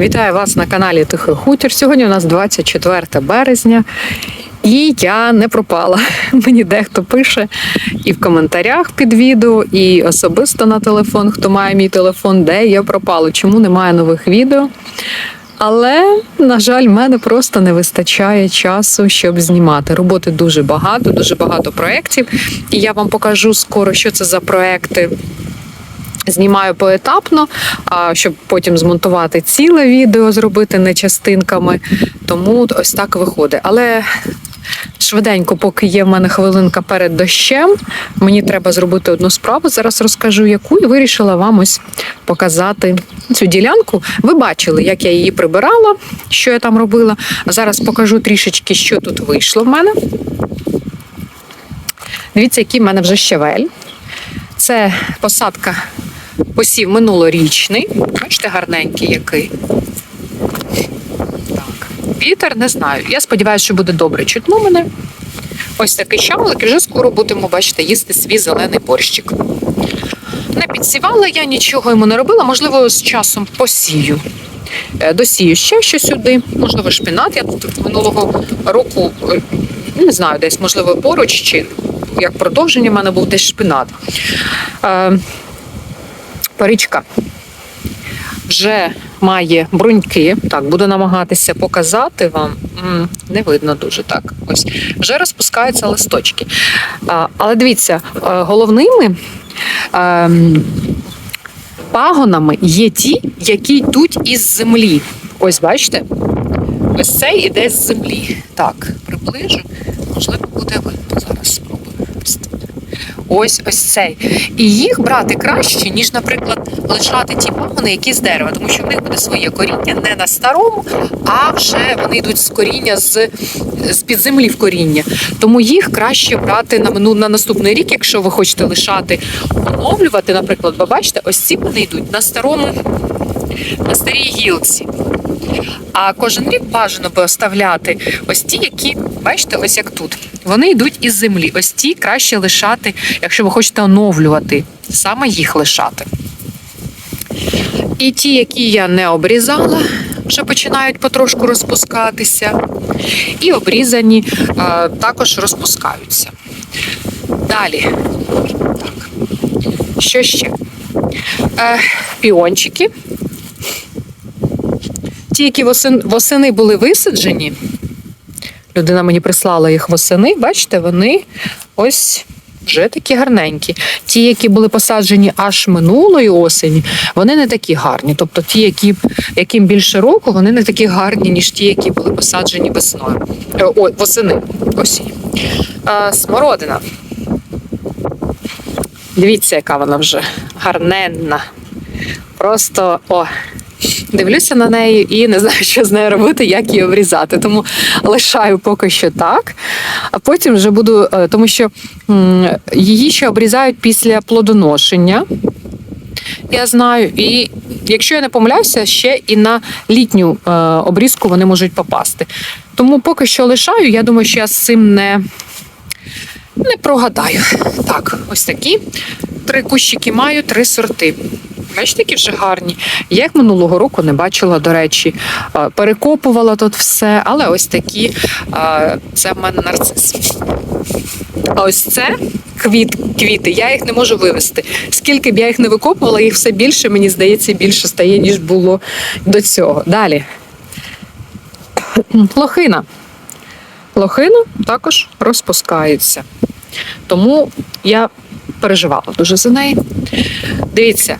Вітаю вас на каналі Тихий Хутір. Сьогодні у нас 24 березня, і я не пропала. Мені дехто пише і в коментарях під відео, і особисто на телефон, хто має мій телефон, де я пропала, чому немає нових відео. Але, на жаль, мене просто не вистачає часу, щоб знімати. Роботи дуже багато, дуже багато проєктів. І я вам покажу скоро, що це за проекти. Знімаю поетапно, щоб потім змонтувати ціле відео, зробити не частинками. Тому ось так виходить. Але швиденько, поки є в мене хвилинка перед дощем, мені треба зробити одну справу. Зараз розкажу яку, і вирішила вам ось показати цю ділянку. Ви бачили, як я її прибирала, що я там робила. Зараз покажу трішечки, що тут вийшло в мене. Дивіться, який в мене вже щавель. Це посадка посів минулорічний. Бачите, гарненький який. Так. Вітер не знаю. Я сподіваюся, що буде добре чутно мене. Ось такий щавелик, і вже скоро будемо, бачите, їсти свій зелений борщик. Не підсівала я нічого йому не робила, можливо, з часом посію. Е, Досію ще щось сюди, можливо, шпинат. Я тут минулого року, е, не знаю, десь, можливо, поруч чи як продовження в мене був десь шпинат. Паричка вже має бруньки. Так, буду намагатися показати вам. Не видно дуже так. Ось вже розпускаються листочки. Але дивіться, е, головними ем, пагонами є ті, які йдуть із землі. Ось бачите? Ось цей іде з землі. Так, приближу. Можливо, буде видно. Ось ось цей. І їх брати краще, ніж, наприклад, лишати ті пагони, які з дерева, тому що в них буде своє коріння не на старому, а вже вони йдуть з коріння з, з під землі в коріння. Тому їх краще брати на мину на наступний рік, якщо ви хочете лишати оновлювати, наприклад, ви бачите, ось ці вони йдуть на старому, на старій гілці. А кожен рік бажано би оставляти ось ті, які, бачите, ось як тут. Вони йдуть із землі. Ось ті краще лишати, якщо ви хочете оновлювати, саме їх лишати. І ті, які я не обрізала, вже починають потрошку розпускатися. І обрізані а, також розпускаються. Далі. Так. Що ще? Е, піончики. Ті, які восени, були висаджені, людина мені прислала їх восени, бачите, вони ось вже такі гарненькі. Ті, які були посаджені аж минулої осені, вони не такі гарні. Тобто ті, які, яким більше року, вони не такі гарні, ніж ті, які були посаджені весною. Е, Ой, восени. Осінь. Е, смородина. Дивіться, яка вона вже гарненна. Просто о, дивлюся на неї і не знаю, що з нею робити, як її обрізати. Тому лишаю поки що так. А потім вже буду, е, тому що її ще обрізають після плодоношення. Я знаю, і якщо я не помиляюся, ще і на літню е, обрізку вони можуть попасти. Тому поки що лишаю, я думаю, що я з цим не, не прогадаю. Так, ось такі. Три кущики маю, три сорти. Бачите, які вже гарні. Я їх минулого року не бачила, до речі. Перекопувала тут все, але ось такі це в мене нарцис. А ось це квіт, квіти, я їх не можу вивезти. Скільки б я їх не викопувала, їх все більше, мені здається, більше стає, ніж було до цього. Далі. Лохина. Лохина також розпускається. Тому я переживала дуже за неї. Дивіться,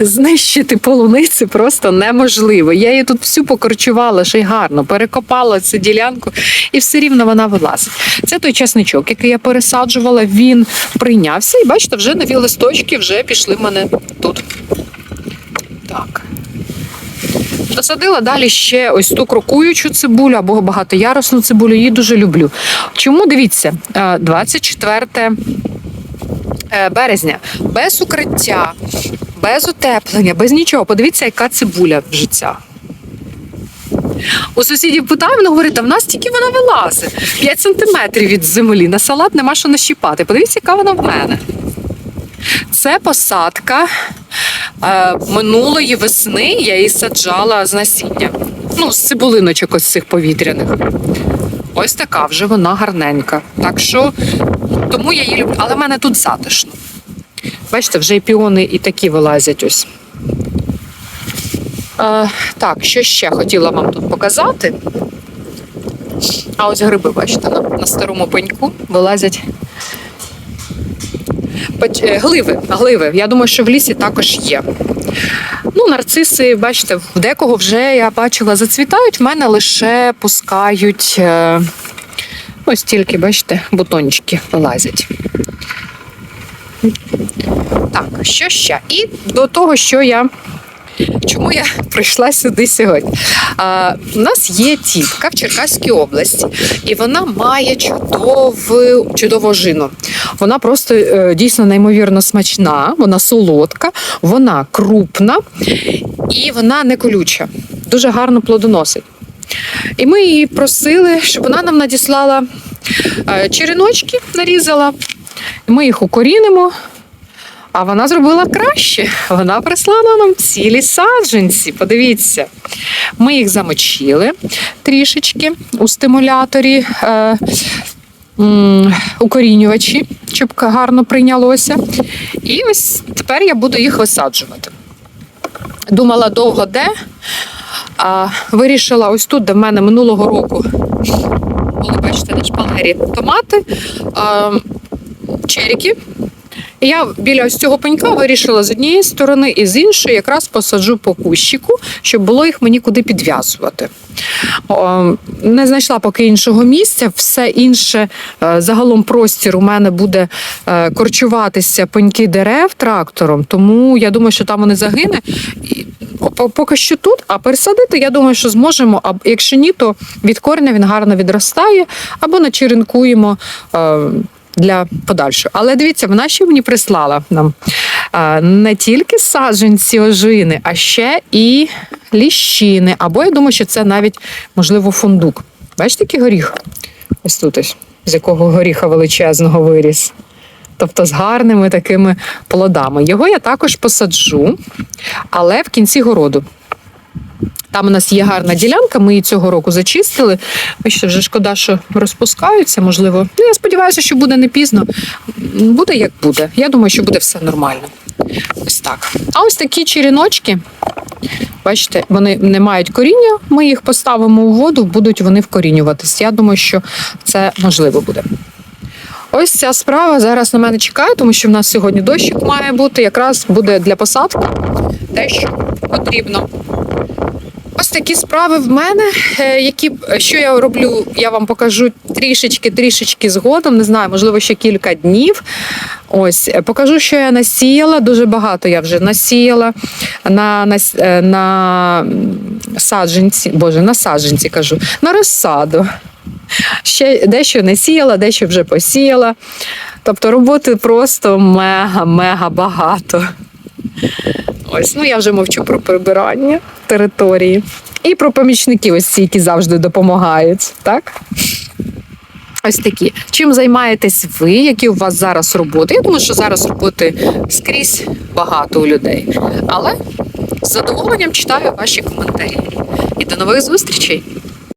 знищити полуниці просто неможливо. Я її тут всю покорчувала, ще й гарно, перекопала цю ділянку, і все рівно вона вилазить. Це той часничок, який я пересаджувала, він прийнявся, і бачите, вже нові листочки вже пішли в мене тут. Так. Досадила далі ще ось ту крокуючу цибулю або багатоярусну цибулю. Її дуже люблю. Чому дивіться, е, 24 е, березня без укриття, без утеплення, без нічого. Подивіться, яка цибуля вже ця. У сусідів питаю, вона говорить, а в нас тільки вона вилазить 5 сантиметрів від землі. На салат нема що нащіпати. Подивіться, яка вона в мене. Це посадка е, минулої весни я її саджала з насіння. Ну, з цибулиночок ось цих повітряних. Ось така вже вона гарненька. Так що тому я її люблю. Але в мене тут затишно. Бачите, вже і піони і такі вилазять ось. Е, так, що ще хотіла вам тут показати. А ось гриби, бачите, на, на старому пеньку вилазять. Е, Гливи, гливи. Я думаю, що в лісі також є. Ну, нарциси, бачите, в декого вже я бачила, зацвітають, в мене лише пускають е, ось тільки, бачите, бутончики вилазять. Так, що ще? І до того, що я. Чому я прийшла сюди сьогодні? А, у нас є тітка в Черкаській області, і вона має чудову, чудову жину. Вона просто е, дійсно неймовірно смачна, вона солодка, вона крупна і вона не колюча. Дуже гарно плодоносить. І ми її просили, щоб вона нам надіслала е, череночки, нарізала. Ми їх укорінимо. А вона зробила краще. Вона прислала нам цілі саджанці. Подивіться, ми їх замочили трішечки у стимуляторі. Е, Укорінювачі, щоб гарно прийнялося. І ось тепер я буду їх висаджувати. Думала довго де, а вирішила ось тут, де в мене минулого року бачите, на шпалері томати, а, черіки. Я біля ось цього пенька вирішила з однієї сторони і з іншої якраз посаджу по кущику, щоб було їх мені куди підв'язувати. Не знайшла поки іншого місця. Все інше е, загалом простір у мене буде е, корчуватися пеньки дерев трактором, тому я думаю, що там вони загине. Поки що тут, а пересадити, я думаю, що зможемо. А якщо ні, то від корня він гарно відростає або начеренкуємо. Для подальшого. Але дивіться, вона ще мені прислала нам не тільки саджанці ожини, а ще і ліщини. Або я думаю, що це навіть можливо фундук. Бачите, який горіх? Ось тут ось, з якого горіха величезного виріс. Тобто з гарними такими плодами. Його я також посаджу, але в кінці городу. Там у нас є гарна ділянка, ми її цього року зачистили. Бачите, вже шкода, що розпускаються, можливо. Ну, я сподіваюся, що буде не пізно. Буде як буде. Я думаю, що буде все нормально. Ось так. А ось такі черіночки. Бачите, вони не мають коріння. Ми їх поставимо у воду, будуть вони вкорінюватись. Я думаю, що це можливо буде. Ось ця справа зараз на мене чекає, тому що в нас сьогодні дощик має бути. Якраз буде для посадки те, що потрібно. Ось такі справи в мене, е, які що я роблю, я вам покажу трішечки, трішечки згодом. Не знаю, можливо, ще кілька днів. Ось е, покажу, що я насіяла. Дуже багато я вже насіяла на, на, е, на саджанці, боже, на саджанці кажу, на розсаду. Ще дещо не сіяла, дещо вже посіяла. Тобто роботи просто мега-мега багато. Ось, ну я вже мовчу про прибирання території. І про помічників, ось ці, які завжди допомагають. Так? Ось такі. Чим займаєтесь ви? Які у вас зараз роботи? Я думаю, що зараз роботи скрізь багато у людей. Але з задоволенням читаю ваші коментарі. І до нових зустрічей!